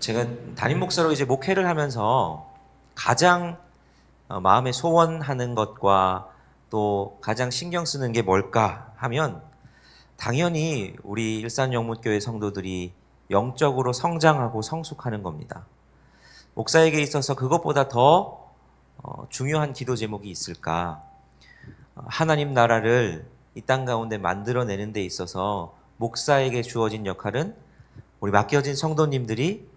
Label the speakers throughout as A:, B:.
A: 제가 담임 목사로 이제 목회를 하면서 가장 어, 마음에 소원하는 것과 또 가장 신경 쓰는 게 뭘까 하면 당연히 우리 일산 영문교회 성도들이 영적으로 성장하고 성숙하는 겁니다. 목사에게 있어서 그것보다 더 어, 중요한 기도 제목이 있을까? 어, 하나님 나라를 이 땅 가운데 만들어내는 데 있어서 목사에게 주어진 역할은 우리 맡겨진 성도님들이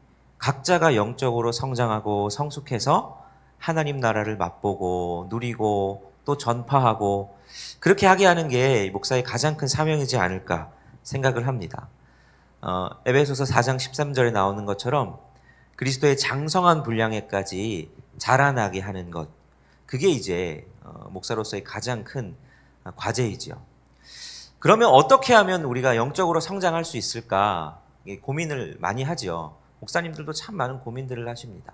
A: 각자가 영적으로 성장하고 성숙해서 하나님 나라를 맛보고 누리고 또 전파하고 그렇게 하게 하는 게 목사의 가장 큰 사명이지 않을까 생각을 합니다. 어, 에베소서 4장 13절에 나오는 것처럼 그리스도의 장성한 분량에까지 자라나게 하는 것 그게 이제 어, 목사로서의 가장 큰 과제이죠. 그러면 어떻게 하면 우리가 영적으로 성장할 수 있을까 고민을 많이 하죠. 목사님들도 참 많은 고민들을 하십니다.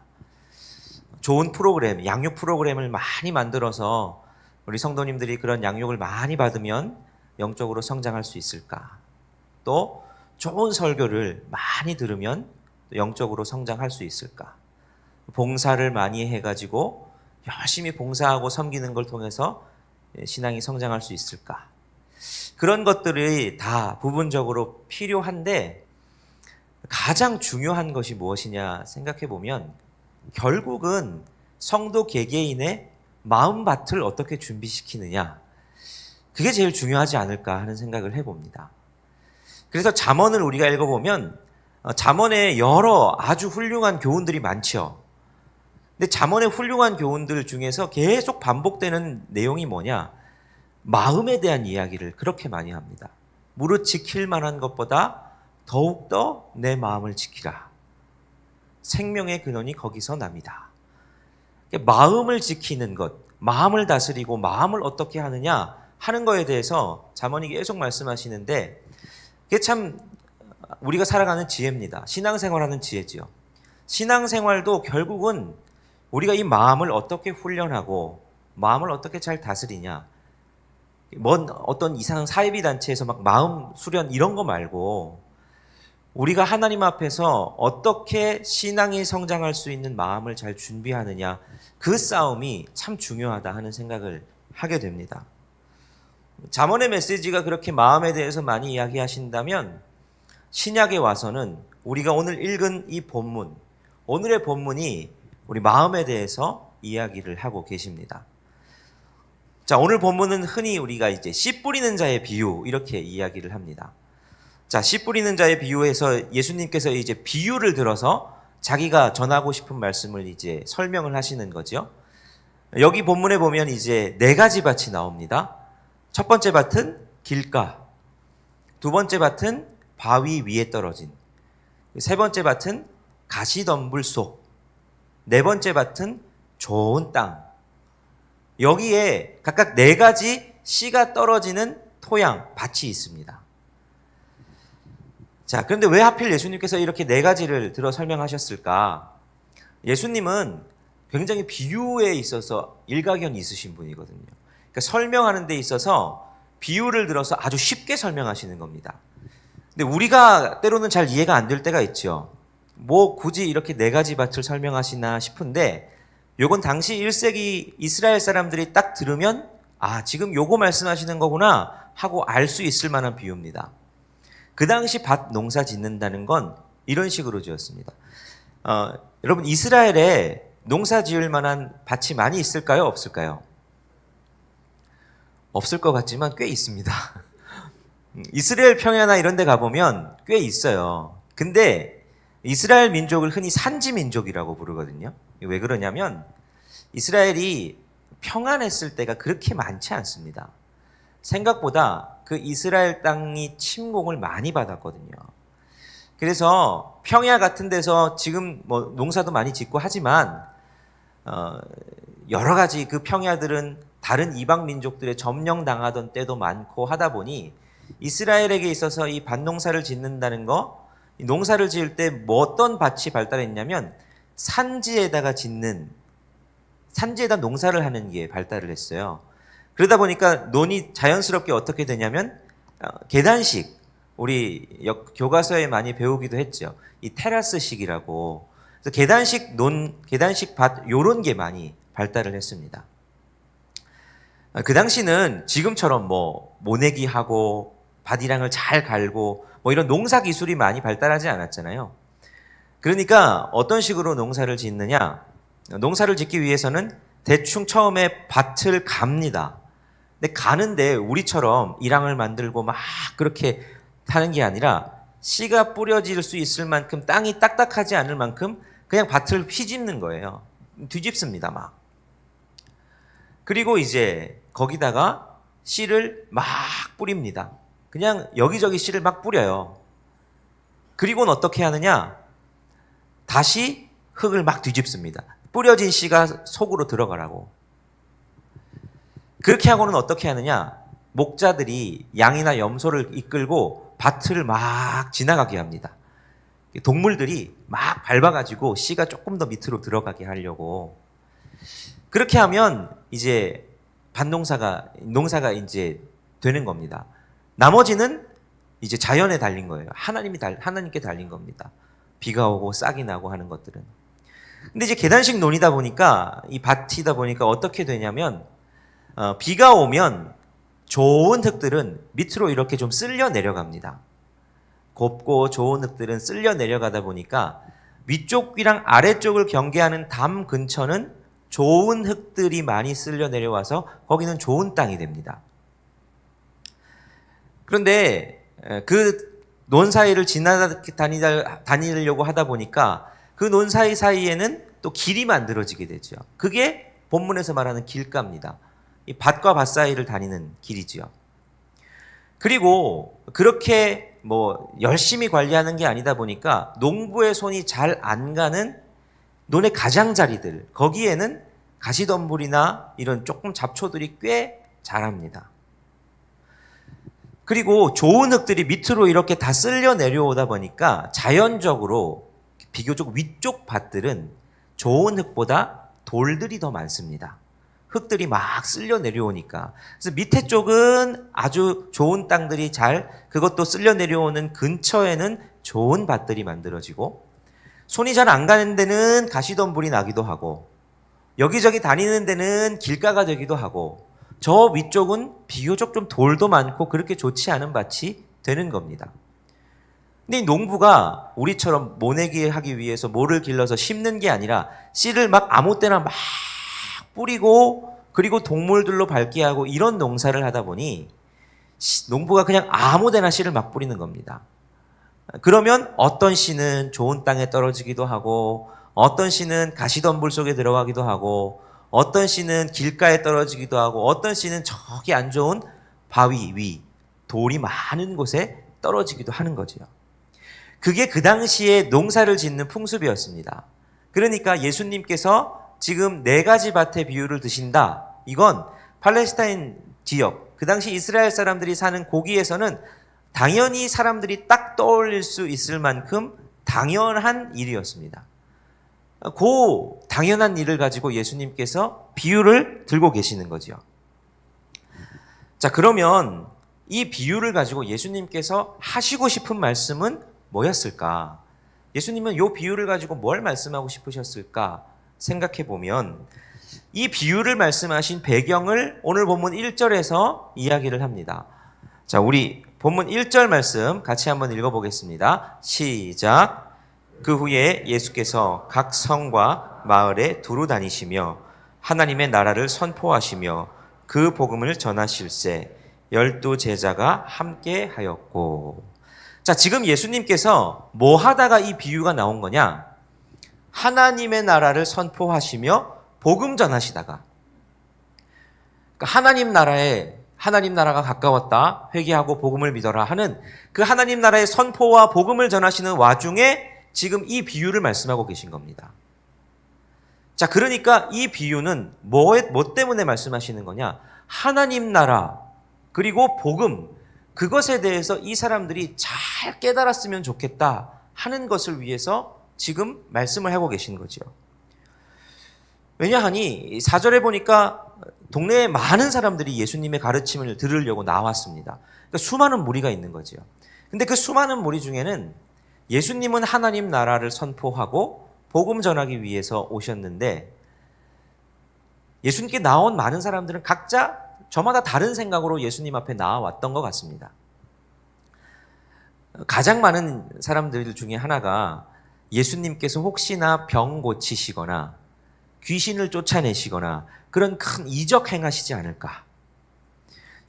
A: 좋은 프로그램, 양육 프로그램을 많이 만들어서 우리 성도님들이 그런 양육을 많이 받으면 영적으로 성장할 수 있을까? 또 좋은 설교를 많이 들으면 영적으로 성장할 수 있을까? 봉사를 많이 해가지고 열심히 봉사하고 섬기는 걸 통해서 신앙이 성장할 수 있을까? 그런 것들이 다 부분적으로 필요한데 가장 중요한 것이 무엇이냐 생각해 보면 결국은 성도 개개인의 마음밭을 어떻게 준비시키느냐 그게 제일 중요하지 않을까 하는 생각을 해봅니다. 그래서 잠언을 우리가 읽어보면 어, 잠언에 여러 아주 훌륭한 교훈들이 많죠. 근데 잠언의 훌륭한 교훈들 중에서 계속 반복되는 내용이 뭐냐? 마음에 대한 이야기를 그렇게 많이 합니다. 무릇 지킬 만한 것보다 더욱더 내 마음을 지키라. 생명의 근원이 거기서 납니다. 마음을 지키는 것, 마음을 다스리고 마음을 어떻게 하느냐 하는 거에 대해서 잠언이 계속 말씀하시는데 그게 참 우리가 살아가는 지혜입니다. 신앙생활하는 지혜지요. 신앙생활도 결국은 우리가 이 마음을 어떻게 훈련하고 마음을 어떻게 잘 다스리냐. 뭔 어떤 이상한 사이비 단체에서 막 마음 수련 이런 거 말고 우리가 하나님 앞에서 어떻게 신앙이 성장할 수 있는 마음을 잘 준비하느냐 그 싸움이 참 중요하다 하는 생각을 하게 됩니다. 잠언의 메시지가 그렇게 마음에 대해서 많이 이야기하신다면 신약에 와서는 우리가 오늘 읽은 이 본문 오늘의 본문이 우리 마음에 대해서 이야기를 하고 계십니다. 자, 오늘 본문은 흔히 우리가 이제 씨 뿌리는 자의 비유 이렇게 이야기를 합니다. 자, 씨 뿌리는 자의 비유에서 예수님께서 이제 비유를 들어서 자기가 전하고 싶은 말씀을 이제 설명을 하시는 거죠. 여기 본문에 보면 이제 네 가지 밭이 나옵니다. 첫 번째 밭은 길가, 두 번째 밭은 바위 위에 떨어진, 세 번째 밭은 가시덤불 속, 네 번째 밭은 좋은 땅, 여기에 각각 네 가지 씨가 떨어지는 토양, 밭이 있습니다. 자, 그런데 왜 하필 예수님께서 이렇게 네 가지를 들어 설명하셨을까? 예수님은 굉장히 비유에 있어서 일가견이 있으신 분이거든요. 그러니까 설명하는 데 있어서 비유를 들어서 아주 쉽게 설명하시는 겁니다. 근데 우리가 때로는 잘 이해가 안 될 때가 있죠. 뭐 굳이 이렇게 네 가지 밭을 설명하시나 싶은데 요건 당시 1세기 이스라엘 사람들이 딱 들으면 아, 지금 요거 말씀하시는 거구나 하고 알 수 있을 만한 비유입니다. 그 당시 밭 농사 짓는다는 건 이런 식으로 지었습니다. 어, 여러분, 이스라엘에 농사 지을 만한 밭이 많이 있을까요? 없을까요? 없을 것 같지만 꽤 있습니다. 이스라엘 평야나 이런 데 가보면 꽤 있어요. 근데 이스라엘 민족을 흔히 산지 민족이라고 부르거든요. 왜 그러냐면 이스라엘이 평안했을 때가 그렇게 많지 않습니다. 생각보다 그 이스라엘 땅이 침공을 많이 받았거든요. 그래서 평야 같은 데서 지금 뭐 농사도 많이 짓고 하지만 어 여러 가지 그 평야들은 다른 이방 민족들의 점령 당하던 때도 많고 하다 보니 이스라엘에게 있어서 이 밭농사를 짓는다는 거 농사를 지을 때 뭐 어떤 밭이 발달했냐면 산지에다가 짓는 산지에다 농사를 하는 게 발달을 했어요. 그러다 보니까 논이 자연스럽게 어떻게 되냐면 어, 계단식 우리 역- 교과서에 많이 배우기도 했죠. 이 테라스식이라고. 그래서 계단식 논, 계단식 밭 요런 게 많이 발달을 했습니다. 아, 그 당시는 지금처럼 뭐 모내기 하고 밭이랑을 잘 갈고 뭐 이런 농사 기술이 많이 발달하지 않았잖아요. 그러니까 어떤 식으로 농사를 짓느냐? 농사를 짓기 위해서는 대충 처음에 밭을 갑니다. 근데 가는데 우리처럼 일항을 만들고 막 그렇게 하는 게 아니라 씨가 뿌려질 수 있을 만큼 땅이 딱딱하지 않을 만큼 그냥 밭을 휘집는 거예요. 뒤집습니다, 막. 그리고 이제 거기다가 씨를 막 뿌립니다. 그냥 여기저기 씨를 막 뿌려요. 그리고는 어떻게 하느냐? 다시 흙을 막 뒤집습니다. 뿌려진 씨가 속으로 들어가라고. 그렇게 하고는 어떻게 하느냐? 목자들이 양이나 염소를 이끌고 밭을 막 지나가게 합니다. 동물들이 막 밟아가지고 씨가 조금 더 밑으로 들어가게 하려고. 그렇게 하면 이제 밭농사가, 농사가 이제 되는 겁니다. 나머지는 이제 자연에 달린 거예요. 하나님이 달, 하나님께 달린 겁니다. 비가 오고 싹이 나고 하는 것들은. 근데 이제 계단식 논이다 보니까 이 밭이다 보니까 어떻게 되냐면 어, 비가 오면 좋은 흙들은 밑으로 이렇게 좀 쓸려 내려갑니다. 곱고 좋은 흙들은 쓸려 내려가다 보니까 위쪽이랑 아래쪽을 경계하는 담 근처는 좋은 흙들이 많이 쓸려 내려와서 거기는 좋은 땅이 됩니다. 그런데 에, 그논 사이를 지나다니다 다니려고 하다 보니까 그 논 사이 사이에는 또 길이 만들어지게 되죠. 그게 본문에서 말하는 길가입니다. 이 밭과 밭 사이를 다니는 길이지요. 그리고 그렇게 뭐 열심히 관리하는 게 아니다 보니까 농부의 손이 잘 안 가는 논의 가장자리들 거기에는 가시덤불이나 이런 조금 잡초들이 꽤 자랍니다. 그리고 좋은 흙들이 밑으로 이렇게 다 쓸려 내려오다 보니까 자연적으로 비교적 위쪽 밭들은 좋은 흙보다 돌들이 더 많습니다. 흙들이 막 쓸려 내려오니까. 그래서 밑에 쪽은 아주 좋은 땅들이 잘, 그것도 쓸려 내려오는 근처에는 좋은 밭들이 만들어지고, 손이 잘 안 가는 데는 가시덤불이 나기도 하고, 여기저기 다니는 데는 길가가 되기도 하고, 저 위쪽은 비교적 좀 돌도 많고 그렇게 좋지 않은 밭이 되는 겁니다. 근데 이 농부가 우리처럼 모내기 하기 위해서 모를 길러서 심는 게 아니라 씨를 막 아무 때나 막 뿌리고 그리고 동물들로 밟게 하고 이런 농사를 하다 보니 씨- 농부가 그냥 아무 데나 씨를 막 뿌리는 겁니다. 그러면 어떤 씨는 좋은 땅에 떨어지기도 하고 어떤 씨는 가시덤불 속에 들어가기도 하고 어떤 씨는 길가에 떨어지기도 하고 어떤 씨는 저기 안 좋은 바위 위 돌이 많은 곳에 떨어지기도 하는 거지요. 그게 그 당시에 농사를 짓는 풍습이었습니다. 그러니까 예수님께서 지금 네 가지 밭의 비유를 드신다. 이건 팔레스타인 지역, 그 당시 이스라엘 사람들이 사는 고기에서는 당연히 사람들이 딱 떠올릴 수 있을 만큼 당연한 일이었습니다. 그 당연한 일을 가지고 예수님께서 비유를 들고 계시는 거지요. 자, 그러면 이 비유를 가지고 예수님께서 하시고 싶은 말씀은 뭐였을까? 예수님은 이 비유를 가지고 뭘 말씀하고 싶으셨을까? 생각해 보면 이 비유를 말씀하신 배경을 오늘 본문 1절에서 이야기를 합니다. 자, 우리 본문 1절 말씀 같이 한번 읽어 보겠습니다. 시작. 그 후에 예수께서 각 성과 마을에 두루 다니시며 하나님의 나라를 선포하시며 그 복음을 전하실세 열두 제자가 함께 하였고 자 지금 예수님께서 뭐 하다가 이 비유가 나온 거냐 하나님의 나라를 선포하시며 복음 전하시다가 그러니까 하나님 나라에 하나님 나라가 가까웠다 회개하고 복음을 믿어라 하는 그 하나님 나라의 선포와 복음을 전하시는 와중에 지금 이 비유를 말씀하고 계신 겁니다. 자, 그러니까 이 비유는 뭐, 뭐 때문에 말씀하시는 거냐? 하나님 나라, 그리고 복음, 그것에 대해서 이 사람들이 잘 깨달았으면 좋겠다 하는 것을 위해서 지금 말씀을 하고 계신 거죠. 왜냐하니, 사절에 보니까 동네에 많은 사람들이 예수님의 가르침을 들으려고 나왔습니다. 그러니까 수많은 무리가 있는 거죠. 근데 그 수많은 무리 중에는 예수님은 하나님 나라를 선포하고 복음 전하기 위해서 오셨는데 예수님께 나온 많은 사람들은 각자 저마다 다른 생각으로 예수님 앞에 나와왔던 것 같습니다. 가장 많은 사람들 중에 하나가 예수님께서 혹시나 병 고치시거나 귀신을 쫓아내시거나 그런 큰 이적 행하시지 않을까.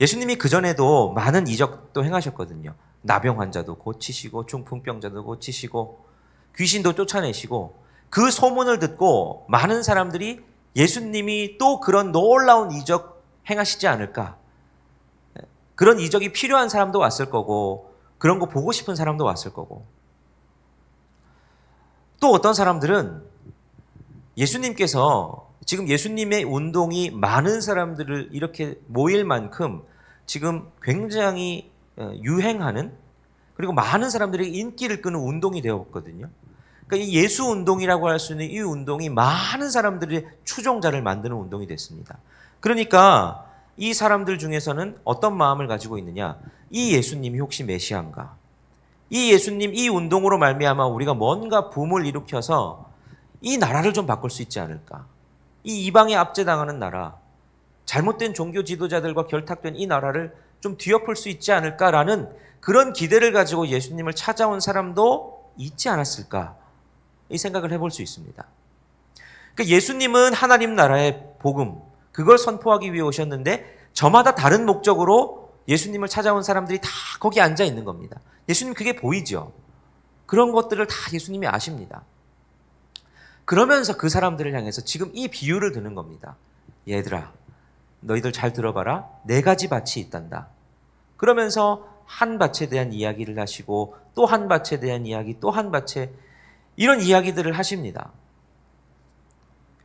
A: 예수님이 그전에도 많은 이적도 행하셨거든요. 나병 환자도 고치시고 중풍병자도 고치시고 귀신도 쫓아내시고 그 소문을 듣고 많은 사람들이 예수님이 또 그런 놀라운 이적 행하시지 않을까. 그런 이적이 필요한 사람도 왔을 거고 그런 거 보고 싶은 사람도 왔을 거고 또 어떤 사람들은 예수님께서 지금 예수님의 운동이 많은 사람들을 이렇게 모일 만큼 지금 굉장히 어, 유행하는 그리고 많은 사람들에게 인기를 끄는 운동이 되었거든요. 그러니까 이 예수 운동이라고 할 수 있는 이 운동이 많은 사람들의 추종자를 만드는 운동이 됐습니다. 그러니까 이 사람들 중에서는 어떤 마음을 가지고 있느냐? 이 예수님이 혹시 메시아인가? 이 예수님 이 운동으로 말미암아 우리가 뭔가 붐을 일으켜서 이 나라를 좀 바꿀 수 있지 않을까? 이 이방에 압제당하는 나라, 잘못된 종교 지도자들과 결탁된 이 나라를 좀 뒤엎을 수 있지 않을까라는 그런 기대를 가지고 예수님을 찾아온 사람도 있지 않았을까? 이 생각을 해볼 수 있습니다. 그러니까 예수님은 하나님 나라의 복음, 그걸 선포하기 위해 오셨는데 저마다 다른 목적으로 예수님을 찾아온 사람들이 다 거기 앉아 있는 겁니다. 예수님 그게 보이죠? 그런 것들을 다 예수님이 아십니다. 그러면서 그 사람들을 향해서 지금 이 비유를 드는 겁니다. 얘들아, 너희들 잘 들어봐라. 네 가지 밭이 있단다. 그러면서 한 밭에 대한 이야기를 하시고 또 한 밭에 대한 이야기, 또 한 밭에 이런 이야기들을 하십니다.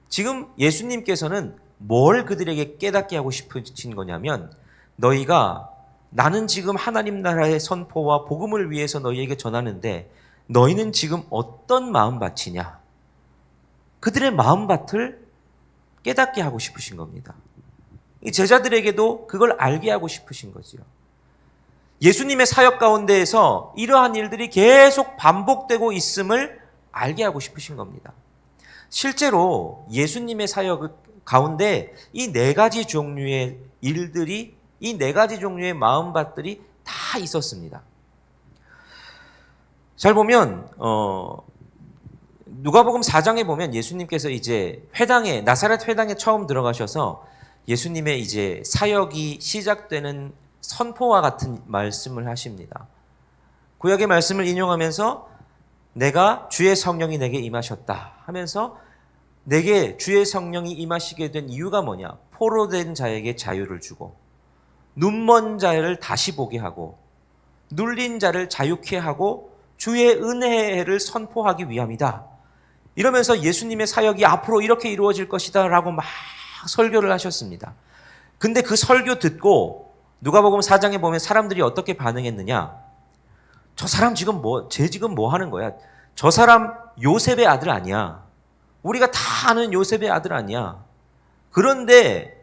A: 지금 예수님께서는 뭘 그들에게 깨닫게 하고 싶으신 거냐면 너희가 나는 지금 하나님 나라의 선포와 복음을 위해서 너희에게 전하는데 너희는 지금 어떤 마음밭이냐? 그들의 마음 밭을 깨닫게 하고 싶으신 겁니다. 이 제자들에게도 그걸 알게 하고 싶으신 거지요. 예수님의 사역 가운데에서 이러한 일들이 계속 반복되고 있음을 알게 하고 싶으신 겁니다. 실제로 예수님의 사역 가운데 이 네 가지 종류의 일들이 이 네 가지 종류의 마음밭들이 다 있었습니다. 잘 보면 어 누가복음 4장에 보면 예수님께서 이제 회당에 나사렛 회당에 처음 들어가셔서 예수님의 이제 사역이 시작되는 선포와 같은 말씀을 하십니다. 구약의 말씀을 인용하면서 내가 주의 성령이 내게 임하셨다 하면서 내게 주의 성령이 임하시게 된 이유가 뭐냐? 포로된 자에게 자유를 주고 눈먼 자를 다시 보게 하고 눌린 자를 자유케 하고 주의 은혜를 선포하기 위함이다. 이러면서 예수님의 사역이 앞으로 이렇게 이루어질 것이다 라고 막 설교를 하셨습니다. 근데 그 설교 듣고 누가복음 4장에 보면 사람들이 어떻게 반응했느냐? 저 사람 지금 뭐, 쟤 지금 뭐 하는 거야? 저 사람 요셉의 아들 아니야. 우리가 다 아는 요셉의 아들 아니야. 그런데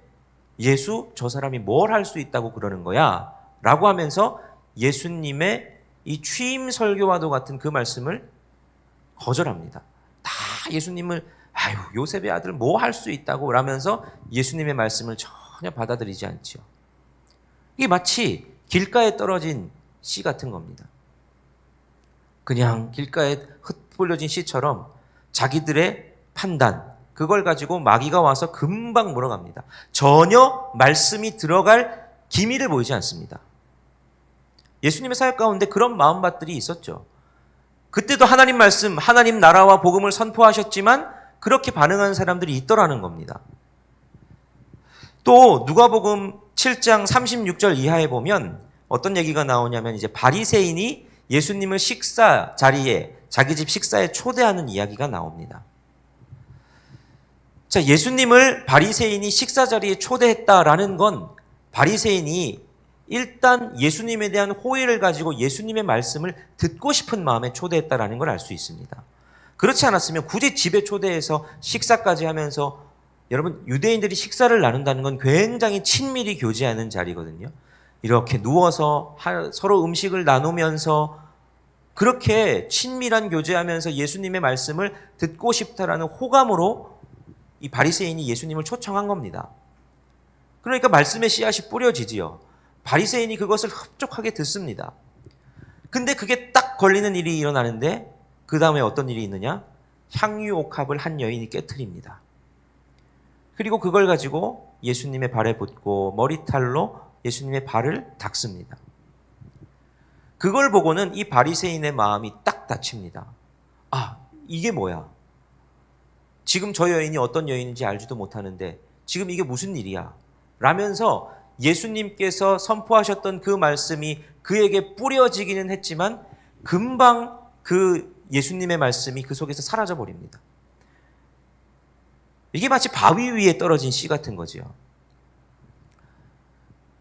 A: 예수 저 사람이 뭘 할 수 있다고 그러는 거야? 라고 하면서 예수님의 이 취임 설교와도 같은 그 말씀을 거절합니다. 다 예수님을 아유 요셉의 아들 뭐 할 수 있다고 라면서 예수님의 말씀을 전혀 받아들이지 않지요. 이게 마치 길가에 떨어진 씨 같은 겁니다. 그냥 길가에 흩뿌려진 씨처럼 자기들의 판단 그걸 가지고 마귀가 와서 금방 물어갑니다. 전혀 말씀이 들어갈 기미를 보이지 않습니다. 예수님의 사역 가운데 그런 마음밭들이 있었죠. 그때도 하나님 말씀, 하나님 나라와 복음을 선포하셨지만 그렇게 반응하는 사람들이 있더라는 겁니다. 또 누가복음 7장 36절 이하에 보면 어떤 얘기가 나오냐면 이제 바리새인이 예수님을 식사 자리에 자기 집 식사에 초대하는 이야기가 나옵니다. 자, 예수님을 바리새인이 식사 자리에 초대했다라는 건 바리새인이 일단 예수님에 대한 호의를 가지고 예수님의 말씀을 듣고 싶은 마음에 초대했다라는 걸 알 수 있습니다. 그렇지 않았으면 굳이 집에 초대해서 식사까지 하면서 여러분 유대인들이 식사를 나눈다는 건 굉장히 친밀히 교제하는 자리거든요. 이렇게 누워서 하- 서로 음식을 나누면서 그렇게 친밀한 교제하면서 예수님의 말씀을 듣고 싶다라는 호감으로 이 바리새인이 예수님을 초청한 겁니다. 그러니까 말씀의 씨앗이 뿌려지지요. 바리새인이 그것을 흡족하게 듣습니다. 근데 그게 딱 걸리는 일이 일어나는데 그 다음에 어떤 일이 있느냐? 향유 옥합을 한 여인이 깨뜨립니다. 그리고 그걸 가지고 예수님의 발에 붓고 머리털로 예수님의 발을 닦습니다. 그걸 보고는 이 바리새인의 마음이 딱 다칩니다. 아, 이게 뭐야? 지금 저 여인이 어떤 여인인지 알지도 못하는데 지금 이게 무슨 일이야? 라면서 예수님께서 선포하셨던 그 말씀이 그에게 뿌려지기는 했지만 금방 그 예수님의 말씀이 그 속에서 사라져 버립니다. 이게 마치 바위 위에 떨어진 씨 같은 거지요.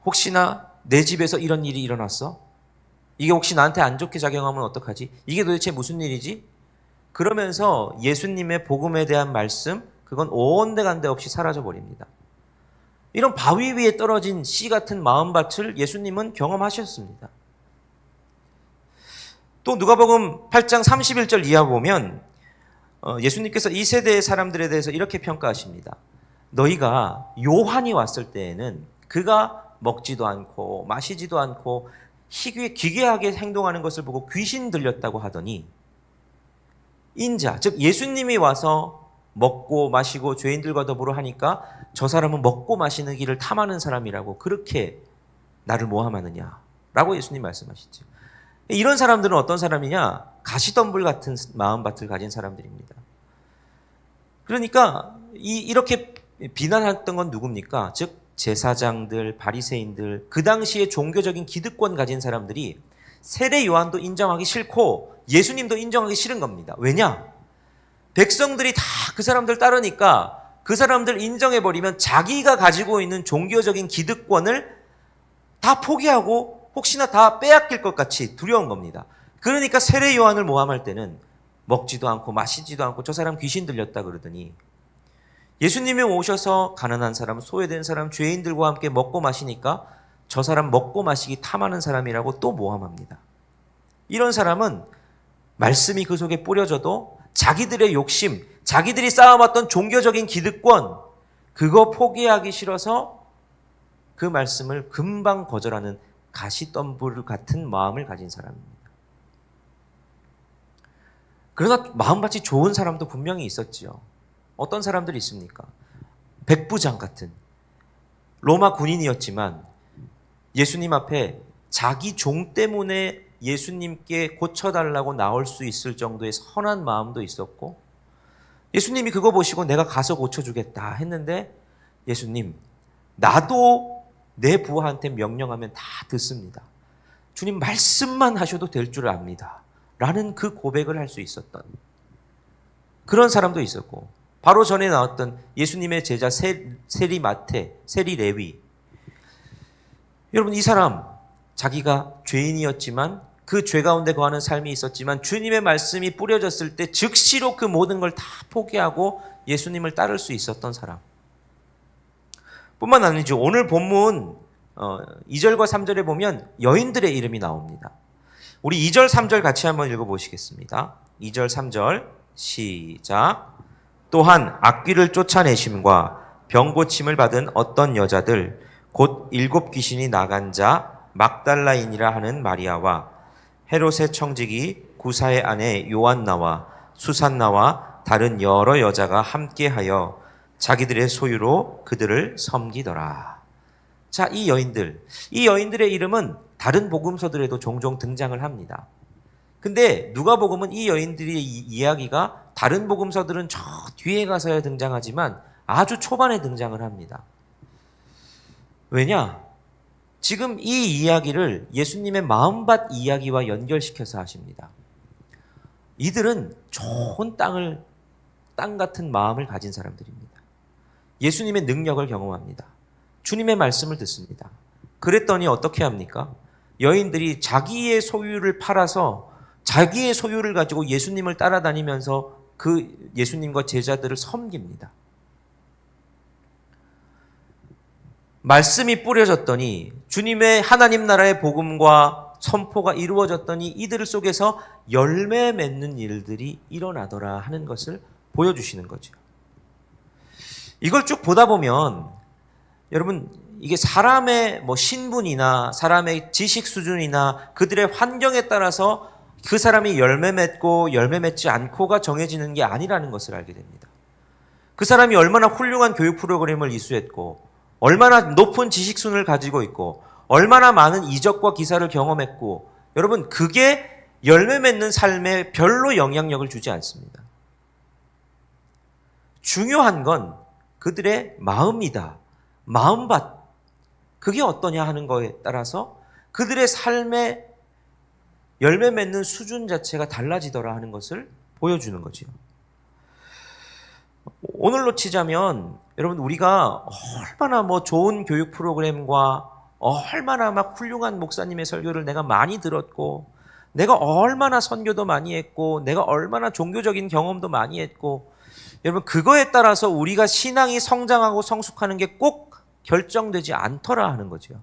A: 혹시나 내 집에서 이런 일이 일어났어? 이게 혹시 나한테 안 좋게 작용하면 어떡하지? 이게 도대체 무슨 일이지? 그러면서 예수님의 복음에 대한 말씀, 그건 온데간데 없이 사라져 버립니다. 이런 바위 위에 떨어진 씨 같은 마음밭을 예수님은 경험하셨습니다. 또 누가복음 8장 31절 이하 보면 어, 예수님께서 이 세대의 사람들에 대해서 이렇게 평가하십니다. 너희가 요한이 왔을 때에는 그가 먹지도 않고 마시지도 않고 희귀, 기괴하게 행동하는 것을 보고 귀신 들렸다고 하더니 인자, 즉 예수님이 와서 먹고 마시고 죄인들과 더불어 하니까 저 사람은 먹고 마시는 길을 탐하는 사람이라고 그렇게 나를 모함하느냐 라고 예수님 말씀하시죠. 이런 사람들은 어떤 사람이냐? 가시덤불 같은 마음밭을 가진 사람들입니다. 그러니까 이, 이렇게 비난했던 건 누굽니까? 즉 제사장들, 바리새인들, 그 당시에 종교적인 기득권 가진 사람들이 세례 요한도 인정하기 싫고 예수님도 인정하기 싫은 겁니다. 왜냐? 백성들이 다 그 사람들 따르니까 그 사람들 인정해 버리면 자기가 가지고 있는 종교적인 기득권을 다 포기하고 혹시나 다 빼앗길 것 같이 두려운 겁니다. 그러니까 세례 요한을 모함할 때는 먹지도 않고 마시지도 않고 저 사람 귀신 들렸다 그러더니 예수님이 오셔서 가난한 사람, 소외된 사람, 죄인들과 함께 먹고 마시니까 저 사람 먹고 마시기 탐하는 사람이라고 또 모함합니다. 이런 사람은 말씀이 그 속에 뿌려져도 자기들의 욕심, 자기들이 쌓아왔던 종교적인 기득권, 그거 포기하기 싫어서 그 말씀을 금방 거절하는 가시덤불 같은 마음을 가진 사람입니다. 그러나 마음같이 좋은 사람도 분명히 있었지요. 어떤 사람들이 있습니까? 백부장 같은 로마 군인이었지만 예수님 앞에 자기 종 때문에 예수님께 고쳐달라고 나올 수 있을 정도의 선한 마음도 있었고 예수님이 그거 보시고 내가 가서 고쳐주겠다 했는데 예수님 나도 내 부하한테 명령하면 다 듣습니다. 주님 말씀만 하셔도 될 줄 압니다. 라는 그 고백을 할 수 있었던 그런 사람도 있었고 바로 전에 나왔던 예수님의 제자 세, 세리 마태, 세리 레위 여러분 이 사람 자기가 죄인이었지만 그 죄 가운데 거하는 삶이 있었지만 주님의 말씀이 뿌려졌을 때 즉시로 그 모든 걸 다 포기하고 예수님을 따를 수 있었던 사람 뿐만 아니죠. 오늘 본문 어, 2절과 3절에 보면 여인들의 이름이 나옵니다. 우리 2절, 3절 같이 한번 읽어보시겠습니다. 2절, 3절 시작. 또한 악귀를 쫓아내심과 병 고침을 받은 어떤 여자들 곧 일곱 귀신이 나간 자 막달라인이라 하는 마리아와 헤롯의 청지기 구사의 아내 요한나와 수산나와 다른 여러 여자가 함께하여 자기들의 소유로 그들을 섬기더라. 자, 이 여인들, 이 여인들의 이름은 다른 복음서들에도 종종 등장을 합니다. 근데 누가복음은 이 여인들의 이- 이야기가 다른 복음서들은 저 뒤에 가서야 등장하지만 아주 초반에 등장을 합니다. 왜냐? 지금 이 이야기를 예수님의 마음밭 이야기와 연결시켜서 하십니다. 이들은 좋은 땅을 땅 같은 마음을 가진 사람들입니다. 예수님의 능력을 경험합니다. 주님의 말씀을 듣습니다. 그랬더니 어떻게 합니까? 여인들이 자기의 소유를 팔아서 자기의 소유를 가지고 예수님을 따라다니면서 그 예수님과 제자들을 섬깁니다. 말씀이 뿌려졌더니 주님의 하나님 나라의 복음과 선포가 이루어졌더니 이들 속에서 열매 맺는 일들이 일어나더라 하는 것을 보여주시는 거죠. 이걸 쭉 보다 보면 여러분 이게 사람의 뭐 신분이나 사람의 지식 수준이나 그들의 환경에 따라서 그 사람이 열매 맺고 열매 맺지 않고가 정해지는 게 아니라는 것을 알게 됩니다. 그 사람이 얼마나 훌륭한 교육 프로그램을 이수했고 얼마나 높은 지식 수준을 가지고 있고 얼마나 많은 이적과 기사를 경험했고 여러분 그게 열매 맺는 삶에 별로 영향력을 주지 않습니다. 중요한 건 그들의 마음이다. 마음밭. 그게 어떠냐 하는 거에 따라서 그들의 삶의 열매 맺는 수준 자체가 달라지더라 하는 것을 보여주는 거지요. 오늘로 치자면 여러분 우리가 얼마나 뭐 좋은 교육 프로그램과 얼마나 막 훌륭한 목사님의 설교를 내가 많이 들었고 내가 얼마나 선교도 많이 했고 내가 얼마나 종교적인 경험도 많이 했고 여러분 그거에 따라서 우리가 신앙이 성장하고 성숙하는 게 꼭 결정되지 않더라 하는 거죠.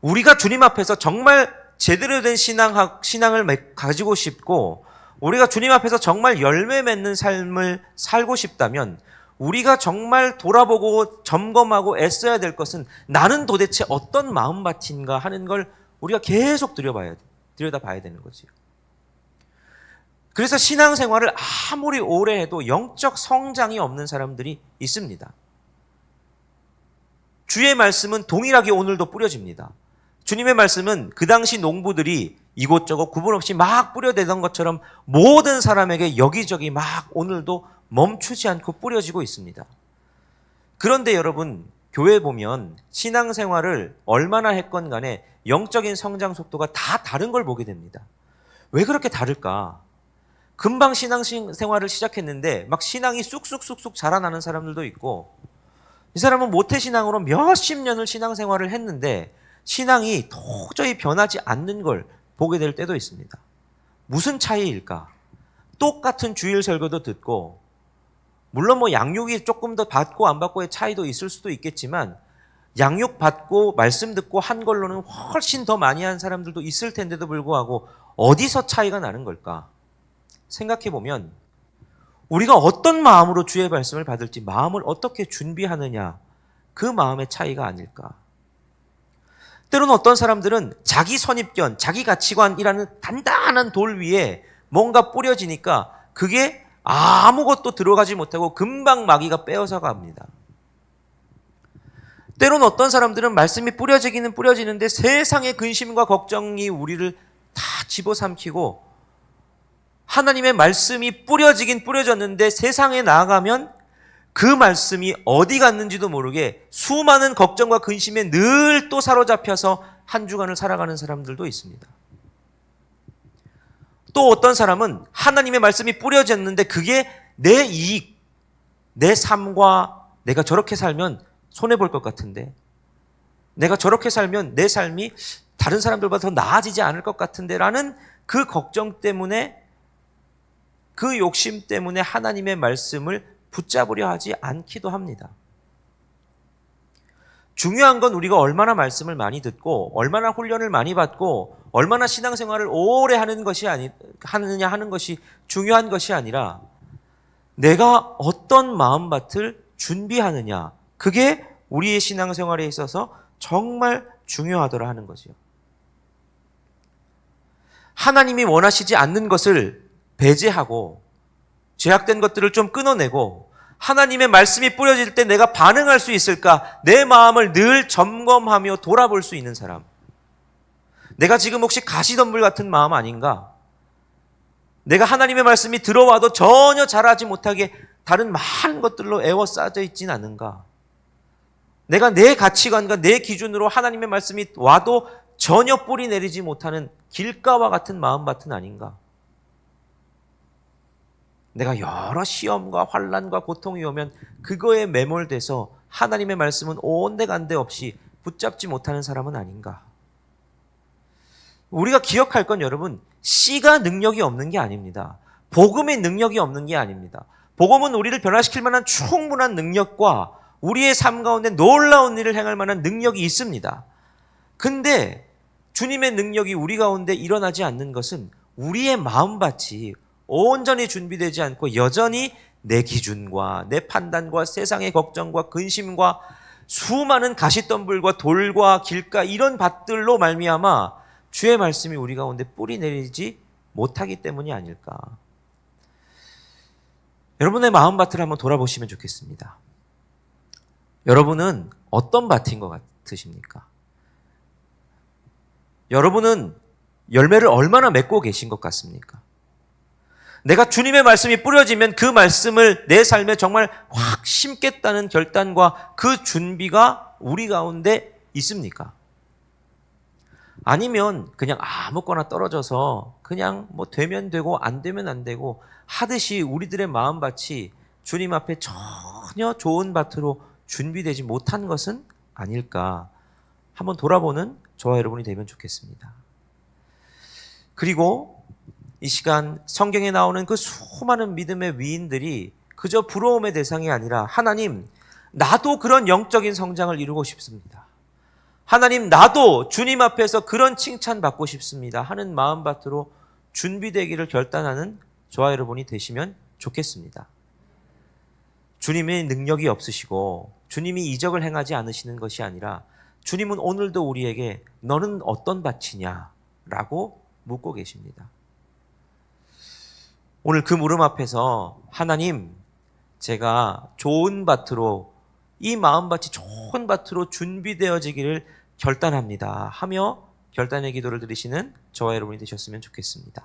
A: 우리가 주님 앞에서 정말 제대로 된 신앙, 신앙을 가지고 싶고 우리가 주님 앞에서 정말 열매 맺는 삶을 살고 싶다면 우리가 정말 돌아보고 점검하고 애써야 될 것은 나는 도대체 어떤 마음밭인가 하는 걸 우리가 계속 들여봐야 돼. 들여다봐야 되는 거지요. 그래서 신앙생활을 아무리 오래 해도 영적 성장이 없는 사람들이 있습니다. 주의 말씀은 동일하게 오늘도 뿌려집니다. 주님의 말씀은 그 당시 농부들이 이곳저곳 구분 없이 막 뿌려대던 것처럼 모든 사람에게 여기저기 막 오늘도 멈추지 않고 뿌려지고 있습니다. 그런데 여러분, 교회 보면 신앙생활을 얼마나 했건 간에 영적인 성장 속도가 다 다른 걸 보게 됩니다. 왜 그렇게 다를까? 금방 신앙생활을 시작했는데 막 신앙이 쑥쑥쑥쑥 자라나는 사람들도 있고 이 사람은 모태신앙으로 몇십 년을 신앙생활을 했는데 신앙이 도저히 변하지 않는 걸 보게 될 때도 있습니다. 무슨 차이일까? 똑같은 주일 설교도 듣고 물론 뭐 양육이 조금 더 받고 안 받고의 차이도 있을 수도 있겠지만 양육 받고 말씀 듣고 한 걸로는 훨씬 더 많이 한 사람들도 있을 텐데도 불구하고 어디서 차이가 나는 걸까? 생각해 보면 우리가 어떤 마음으로 주의 말씀을 받을지 마음을 어떻게 준비하느냐 그 마음의 차이가 아닐까. 때로는 어떤 사람들은 자기 선입견, 자기 가치관이라는 단단한 돌 위에 뭔가 뿌려지니까 그게 아무것도 들어가지 못하고 금방 마귀가 빼어서 갑니다. 때로는 어떤 사람들은 말씀이 뿌려지기는 뿌려지는데 세상의 근심과 걱정이 우리를 다 집어삼키고 하나님의 말씀이 뿌려지긴 뿌려졌는데 세상에 나아가면 그 말씀이 어디 갔는지도 모르게 수많은 걱정과 근심에 늘 또 사로잡혀서 한 주간을 살아가는 사람들도 있습니다. 또 어떤 사람은 하나님의 말씀이 뿌려졌는데 그게 내 이익, 내 삶과 내가 저렇게 살면 손해볼 것 같은데, 내가 저렇게 살면 내 삶이 다른 사람들보다 더 나아지지 않을 것 같은데 라는 그 걱정 때문에 그 욕심 때문에 하나님의 말씀을 붙잡으려 하지 않기도 합니다. 중요한 건 우리가 얼마나 말씀을 많이 듣고 얼마나 훈련을 많이 받고 얼마나 신앙생활을 오래 하는 것이 아니 하느냐 하는 것이 중요한 것이 아니라 내가 어떤 마음밭을 준비하느냐 그게 우리의 신앙생활에 있어서 정말 중요하더라 하는 거지요. 하나님이 원하시지 않는 것을 배제하고 죄악된 것들을 좀 끊어내고 하나님의 말씀이 뿌려질 때 내가 반응할 수 있을까? 내 마음을 늘 점검하며 돌아볼 수 있는 사람. 내가 지금 혹시 가시덤불 같은 마음 아닌가? 내가 하나님의 말씀이 들어와도 전혀 잘하지 못하게 다른 많은 것들로 애워싸져 있진 않은가? 내가 내 가치관과 내 기준으로 하나님의 말씀이 와도 전혀 뿌리 내리지 못하는 길가와 같은 마음밭은 아닌가? 내가 여러 시험과 환란과 고통이 오면 그거에 매몰돼서 하나님의 말씀은 온데간데 없이 붙잡지 못하는 사람은 아닌가? 우리가 기억할 건 여러분 씨가 능력이 없는 게 아닙니다. 복음의 능력이 없는 게 아닙니다. 복음은 우리를 변화시킬 만한 충분한 능력과 우리의 삶 가운데 놀라운 일을 행할 만한 능력이 있습니다. 근데 주님의 능력이 우리 가운데 일어나지 않는 것은 우리의 마음밭이 온전히 준비되지 않고 여전히 내 기준과 내 판단과 세상의 걱정과 근심과 수많은 가시덤불과 돌과 길가 이런 밭들로 말미암아 주의 말씀이 우리 가운데 뿌리 내리지 못하기 때문이 아닐까. 여러분의 마음밭을 한번 돌아보시면 좋겠습니다. 여러분은 어떤 밭인 것 같으십니까? 여러분은 열매를 얼마나 맺고 계신 것 같습니까? 내가 주님의 말씀이 뿌려지면 그 말씀을 내 삶에 정말 확 심겠다는 결단과 그 준비가 우리 가운데 있습니까? 아니면 그냥 아무거나 떨어져서 그냥 뭐 되면 되고 안 되면 안 되고 하듯이 우리들의 마음밭이 주님 앞에 전혀 좋은 밭으로 준비되지 못한 것은 아닐까 한번 돌아보는 저와 여러분이 되면 좋겠습니다. 그리고 이 시간 성경에 나오는 그 수많은 믿음의 위인들이 그저 부러움의 대상이 아니라 하나님 나도 그런 영적인 성장을 이루고 싶습니다. 하나님 나도 주님 앞에서 그런 칭찬 받고 싶습니다 하는 마음밭으로 준비되기를 결단하는 저와 여러분이 되시면 좋겠습니다. 주님의 능력이 없으시고 주님이 이적을 행하지 않으시는 것이 아니라 주님은 오늘도 우리에게 너는 어떤 밭이냐라고 묻고 계십니다. 오늘 그 물음 앞에서 하나님 제가 좋은 밭으로 이 마음밭이 좋은 밭으로 준비되어지기를 결단합니다 하며 결단의 기도를 드리시는 저와 여러분이 되셨으면 좋겠습니다.